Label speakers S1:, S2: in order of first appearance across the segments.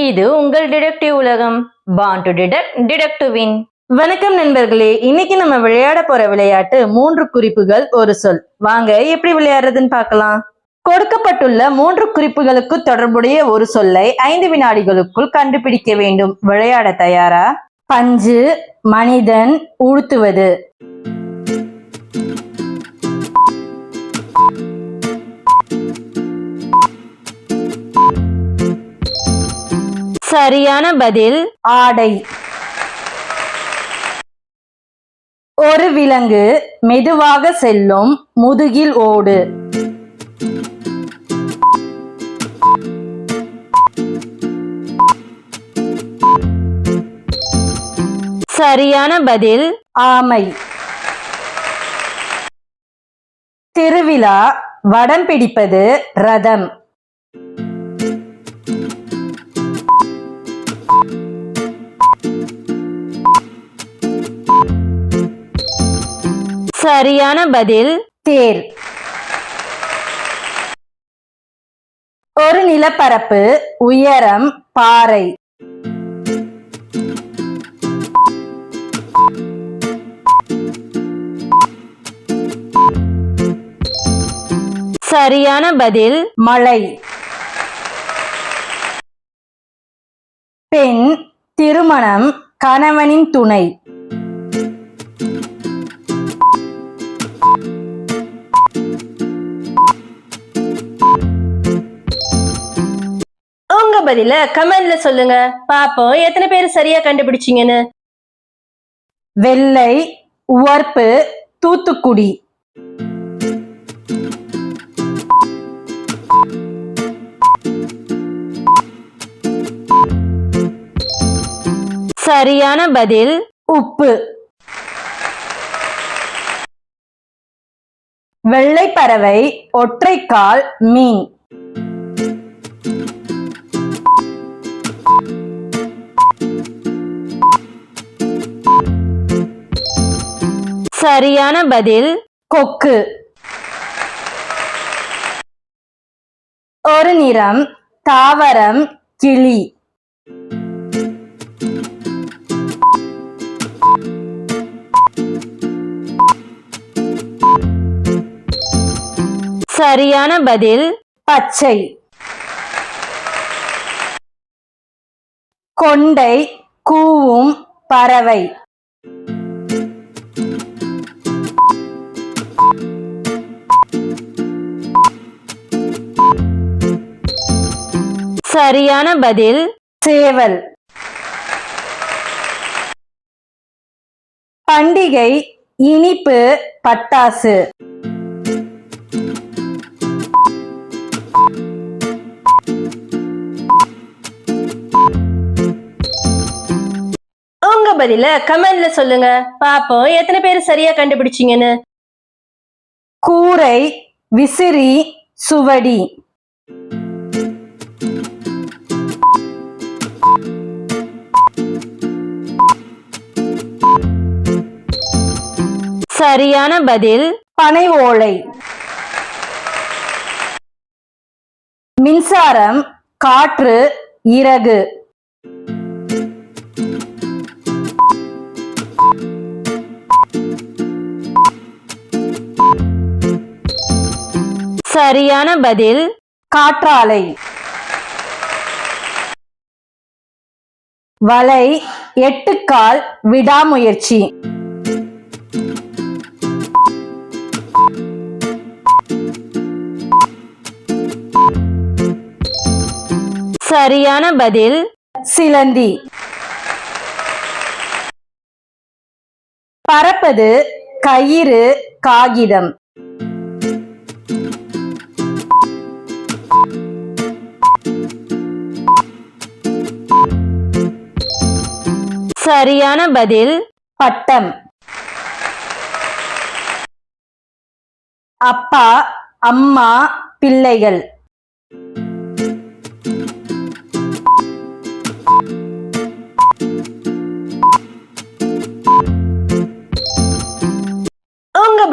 S1: இது உங்கள் டிடெக்டிவ் உலகம். Born to detect detect win
S2: வணக்கம் நண்பர்களே இன்னைக்கு நம்ம விளையாட போற விளையாட்டு மூன்று குறிப்புகள் ஒரு சொல். வாங்க எப்படி விளையாடுறதுன்னு பார்க்கலாம். கொடுக்கப்பட்டுள்ள மூன்று குறிப்புகளுக்கு தொடர்புடைய ஒரு சொல்லை ஐந்து வினாடிகளுக்குள் கண்டுபிடிக்க வேண்டும். விளையாட தயாரா? பஞ்சு மனிதன் உழுத்துவது சரியான பதில் ஆடை. ஒரு விலங்கு மெதுவாக செல்லும் முதுகில் ஓடு. சரியான பதில் ஆமை. திருவிழா வடம் பிடிப்பது ரதம். சரியான பதில் தேர் ஒரு நிலப்பரப்பு உயரம் பாறை. சரியான பதில் மழை. பெண் திருமணம் கணவனின் துணை.
S1: பதில கமெண்ட்ல சொல்லுங்க. பாப்போம் எத்தனை பேர் சரியா கண்டுபிடிச்சீங்கன்னு.
S2: வெள்ளை உவர்ப்பு தூத்துக்குடி. சரியான பதில் உப்பு. வெள்ளை பறவை ஒற்றைக்கால் மீன். சரியான பதில் கொக்கு. ஒரு நிறம் தாவரம் கிளி. சரியான பதில் பச்சை. கொண்டை கூவும் பறவை. சரியான பதில் சேவல். பண்டிகை இனிப்பு பட்டாசு.
S1: உங்க பதில கமெண்ட்ல சொல்லுங்க. பாப்போம் எத்தனை பேர் சரியா கண்டுபிடிச்சீங்கன்னு.
S2: கூரை விசிறி சுவடி. சரியான பதில் பனை ஓலை. மின்சாரம் காற்று இறகு. சரியான பதில் காற்றாலை. வலை எட்டுக்கால் விடாமுயற்சி. சரியான பதில் சிலந்தி. பறப்பது கயிறு காகிதம். சரியான பதில் பட்டம். அப்பா அம்மா பிள்ளைகள்.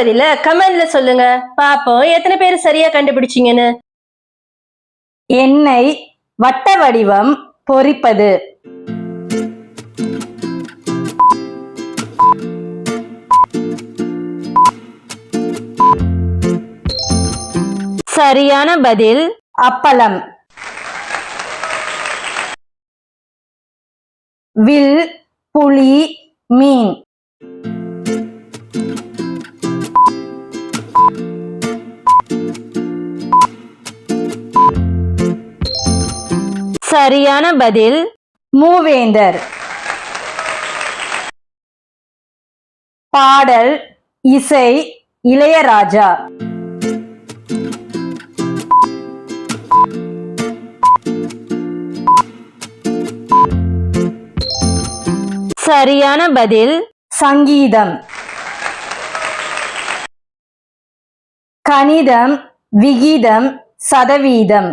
S1: பதில கமெண்ட்ல சொல்லுங்க. பாப்போம் எத்தனை பேர் சரியா கண்டுபிடிச்சீங்கன்னு.
S2: எண்ணெய் வட்ட வடிவம் பொரிப்பது
S1: சரியான பதில்
S2: அப்பளம். வில் புலி மீன்.
S1: சரியான பதில்.
S2: மூவேந்தர். பாடல் இசை இளையராஜா.
S1: சரியான பதில்
S2: சங்கீதம். கணிதம் விகிதம் சதவீதம்.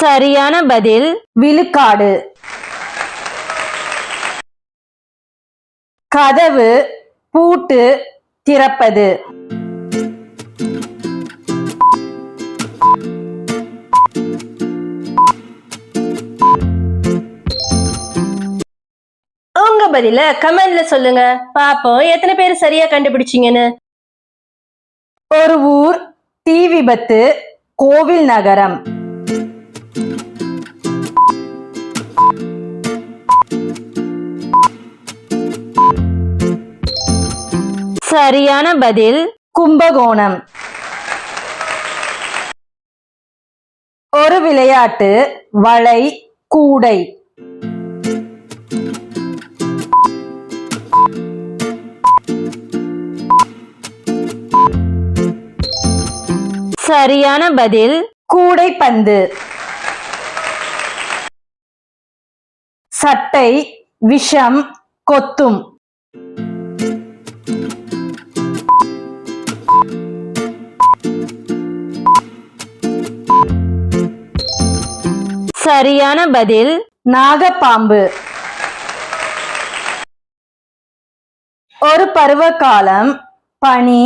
S1: சரியான பதில்
S2: விழுக்காடு. கதவு பூட்டு திறப்பது.
S1: உங்க பதில கமெண்ட்ல சொல்லுங்க. பாப்போம் எத்தனை பேர் சரியா கண்டுபிடிச்சீங்கன்னு.
S2: ஒரு ஊர் தீ விபத்து கோவில் நகரம்.
S1: சரியான பதில்
S2: கும்பகோணம். ஒரு விளையாட்டு வளை கூடை.
S1: சரியான பதில்
S2: கூடைப்பந்து. சட்டை விஷம் கொத்தும்.
S1: சரியான பதில்
S2: நாகப்பாம்பு. ஒரு பருவ காலம் பனி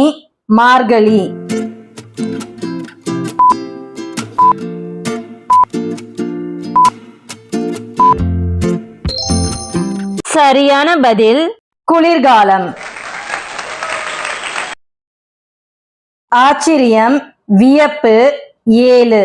S2: மார்கழி.
S1: சரியான பதில்
S2: குளிர்காலம். ஆச்சரியம் வியப்பு ஏழு.